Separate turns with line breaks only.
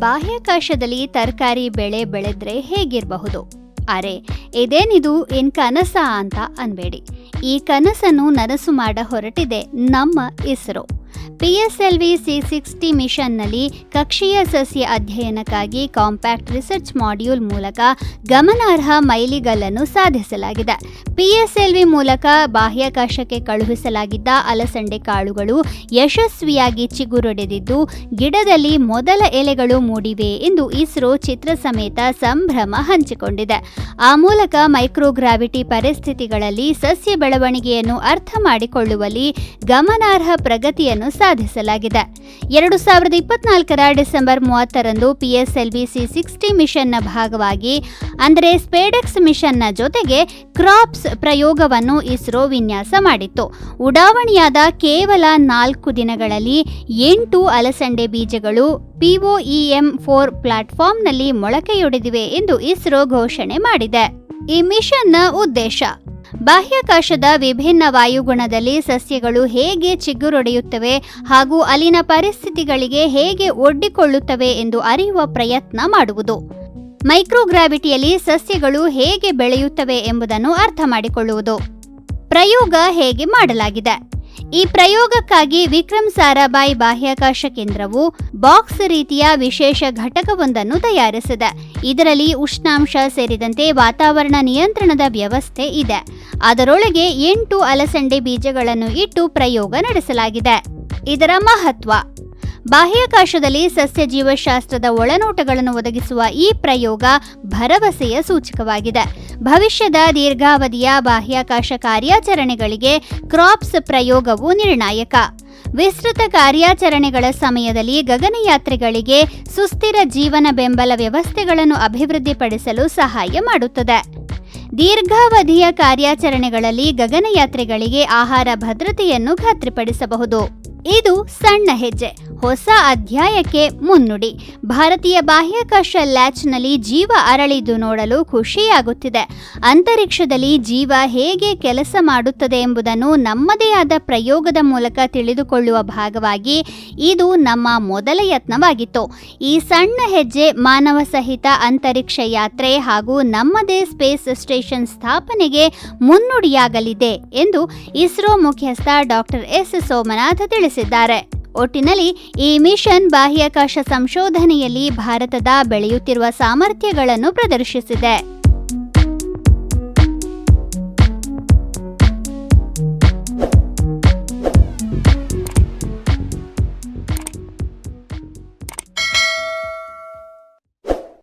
ಬಾಹ್ಯಾಕಾಶದಲ್ಲಿ ತರಕಾರಿ ಬೆಳೆ ಬೆಳೆದ್ರೆ ಹೇಗಿರಬಹುದು? ಅರೆ, ಇದೇನಿದು? ಏನ್ ಕನಸ ಅಂತ ಅನ್ಬೇಡಿ. ಈ ಕನಸನ್ನು ನನಸು ಮಾಡ ಹೊರಟಿದೆ ನಮ್ಮ ISRO. P S L V C sixty ಮಿಷನ್ನಲ್ಲಿ ಕಕ್ಷೀಯ ಸಸ್ಯ ಅಧ್ಯಯನಕ್ಕಾಗಿ ಕಾಂಪ್ಯಾಕ್ಟ್ ರಿಸರ್ಚ್ ಮಾಡ್ಯೂಲ್ ಮೂಲಕ ಗಮನಾರ್ಹ ಮೈಲಿಗಲ್ಲನ್ನು ಸಾಧಿಸಲಾಗಿದೆ. ಪಿಎಸ್ಎಲ್ವಿ ಮೂಲಕ ಬಾಹ್ಯಾಕಾಶಕ್ಕೆ ಕಳುಹಿಸಲಾಗಿದ್ದ ಅಲಸಂಡೆ ಕಾಳುಗಳು ಯಶಸ್ವಿಯಾಗಿ ಚಿಗುರೊಡೆದಿದ್ದು, ಗಿಡದಲ್ಲಿ ಮೊದಲ ಎಲೆಗಳು ಮೂಡಿವೆ ಎಂದು ಇಸ್ರೋ ಚಿತ್ರ ಸಮೇತ ಸಂಭ್ರಮ ಹಂಚಿಕೊಂಡಿದೆ. ಆ ಮೂಲಕ ಮೈಕ್ರೋಗ್ರಾವಿಟಿ ಪರಿಸ್ಥಿತಿಗಳಲ್ಲಿ ಸಸ್ಯ ಬೆಳವಣಿಗೆಯನ್ನು ಅರ್ಥ ಮಾಡಿಕೊಳ್ಳುವಲ್ಲಿ ಗಮನಾರ್ಹ ಪ್ರಗತಿಯನ್ನು ಸಾಧಿಸಲಾಗಿದೆ. ಎರಡು ಸಾವಿರದ ಇಪ್ಪತ್ನಾಲ್ಕರ ಡಿಸೆಂಬರ್ ಮೂವತ್ತರಂದು ಪಿಎಸ್ಎಲ್ವಿ ಸಿ ಸಿಕ್ಸ್ಟಿ ಮಿಷನ್ನ ಭಾಗವಾಗಿ, ಅಂದರೆ ಸ್ಪೇಡೆಕ್ಸ್ ಮಿಷನ್ನ ಜೊತೆಗೆ ಕ್ರಾಪ್ಸ್ ಪ್ರಯೋಗವನ್ನು ಇಸ್ರೋ ವಿನ್ಯಾಸ ಮಾಡಿತ್ತು. ಉಡಾವಣೆಯಾದ ಕೇವಲ ನಾಲ್ಕು ದಿನಗಳಲ್ಲಿ ಎಂಟು ಅಲಸಂಡೆ ಬೀಜಗಳು ಪಿಒಇಎಂ ಫೋರ್ ಪ್ಲಾಟ್ಫಾರ್ಮ್ನಲ್ಲಿ ಮೊಳಕೆಯೊಡೆದಿವೆ ಎಂದು ಇಸ್ರೋ ಘೋಷಣೆ ಮಾಡಿದೆ. ಈ ಮಿಷನ್ನ ಉದ್ದೇಶ ಬಾಹ್ಯಾಕಾಶದ ವಿಭಿನ್ನ ವಾಯುಗುಣದಲ್ಲಿ ಸಸ್ಯಗಳು ಹೇಗೆ ಚಿಗುರೊಡೆಯುತ್ತವೆ ಹಾಗೂ ಅಲ್ಲಿನ ಪರಿಸ್ಥಿತಿಗಳಿಗೆ ಹೇಗೆ ಒಡ್ಡಿಕೊಳ್ಳುತ್ತವೆ ಎಂದು ಅರಿಯುವ ಪ್ರಯತ್ನ ಮಾಡುವುದು. ಮೈಕ್ರೋಗ್ರಾವಿಟಿಯಲ್ಲಿ ಸಸ್ಯಗಳು ಹೇಗೆ ಬೆಳೆಯುತ್ತವೆ ಎಂಬುದನ್ನು ಅರ್ಥ ಮಾಡಿಕೊಳ್ಳುವುದು. ಪ್ರಯೋಗ ಹೇಗೆ ಮಾಡಲಾಗಿದೆ. ಈ ಪ್ರಯೋಗಕ್ಕಾಗಿ ವಿಕ್ರಮ್ ಸಾರಾಭಾಯ್ ಬಾಹ್ಯಾಕಾಶ ಕೇಂದ್ರವು ಬಾಕ್ಸ್ ರೀತಿಯ ವಿಶೇಷ ಘಟಕವೊಂದನ್ನು ತಯಾರಿಸಿದೆ. ಇದರಲ್ಲಿ ಉಷ್ಣಾಂಶ ಸೇರಿದಂತೆ ವಾತಾವರಣ ನಿಯಂತ್ರಣದ ವ್ಯವಸ್ಥೆ ಇದೆ. ಅದರೊಳಗೆ ಎಂಟು ಅಲಸಂಡೆ ಬೀಜಗಳನ್ನು ಇಟ್ಟು ಪ್ರಯೋಗ ನಡೆಸಲಾಗಿದೆ. ಇದರ ಮಹತ್ವ ಬಾಹ್ಯಾಕಾಶದಲ್ಲಿ ಸಸ್ಯ ಜೀವಶಾಸ್ತ್ರದ ಒಳನೋಟಗಳನ್ನು ಒದಗಿಸುವ ಈ ಪ್ರಯೋಗ ಭರವಸೆಯ ಸೂಚಕವಾಗಿದೆ. ಭವಿಷ್ಯದ ದೀರ್ಘಾವಧಿಯ ಬಾಹ್ಯಾಕಾಶ ಕಾರ್ಯಾಚರಣೆಗಳಿಗೆ ಕ್ರಾಪ್ಸ್ ಪ್ರಯೋಗವು ನಿರ್ಣಾಯಕ. ವಿಸ್ತೃತ ಕಾರ್ಯಾಚರಣೆಗಳ ಸಮಯದಲ್ಲಿ ಗಗನಯಾತ್ರಿಗಳಿಗೆ ಸುಸ್ಥಿರ ಜೀವನ ಬೆಂಬಲ ವ್ಯವಸ್ಥೆಗಳನ್ನು ಅಭಿವೃದ್ಧಿಪಡಿಸಲು ಸಹಾಯ ಮಾಡುತ್ತದೆ. ದೀರ್ಘಾವಧಿಯ ಕಾರ್ಯಾಚರಣೆಗಳಲ್ಲಿ ಗಗನಯಾತ್ರಿಗಳಿಗೆ ಆಹಾರ ಭದ್ರತೆಯನ್ನು ಖಾತ್ರಿಪಡಿಸಬಹುದು. ಇದು ಸಣ್ಣ ಹೆಜ್ಜೆ. ಹೊಸ ಅಧ್ಯಾಯಕ್ಕೆ ಮುನ್ನುಡಿ. ಭಾರತೀಯ ಬಾಹ್ಯಾಕಾಶ ಲ್ಯಾಚ್ನಲ್ಲಿ ಜೀವ ಅರಳಿದ್ದು ನೋಡಲು ಖುಷಿಯಾಗುತ್ತಿದೆ. ಅಂತರಿಕ್ಷದಲ್ಲಿ ಜೀವ ಹೇಗೆ ಕೆಲಸ ಮಾಡುತ್ತದೆ ಎಂಬುದನ್ನು ನಮ್ಮದೇ ಆದ ಪ್ರಯೋಗದ ಮೂಲಕ ತಿಳಿದುಕೊಳ್ಳುವ ಭಾಗವಾಗಿ ಇದು ನಮ್ಮ ಮೊದಲ ಯತ್ನವಾಗಿತ್ತು. ಈ ಸಣ್ಣ ಹೆಜ್ಜೆ ಮಾನವ ಸಹಿತ ಅಂತರಿಕ್ಷ ಯಾತ್ರೆ ಹಾಗೂ ನಮ್ಮದೇ ಸ್ಪೇಸ್ ಸ್ಟೇಷನ್ ಸ್ಥಾಪನೆಗೆ ಮುನ್ನುಡಿಯಾಗಲಿದೆ ಎಂದು ಇಸ್ರೋ ಮುಖ್ಯಸ್ಥ ಡಾಕ್ಟರ್ ಎಸ್ ಸೋಮನಾಥ್ ತಿಳಿಸಿದ್ದಾರೆ. ಒಟ್ಟಿನಲ್ಲಿ ಈ ಮಿಷನ್ ಬಾಹ್ಯಾಕಾಶ ಸಂಶೋಧನೆಯಲ್ಲಿ ಭಾರತದ ಬೆಳೆಯುತ್ತಿರುವ ಸಾಮರ್ಥ್ಯಗಳನ್ನು ಪ್ರದರ್ಶಿಸಿದೆ.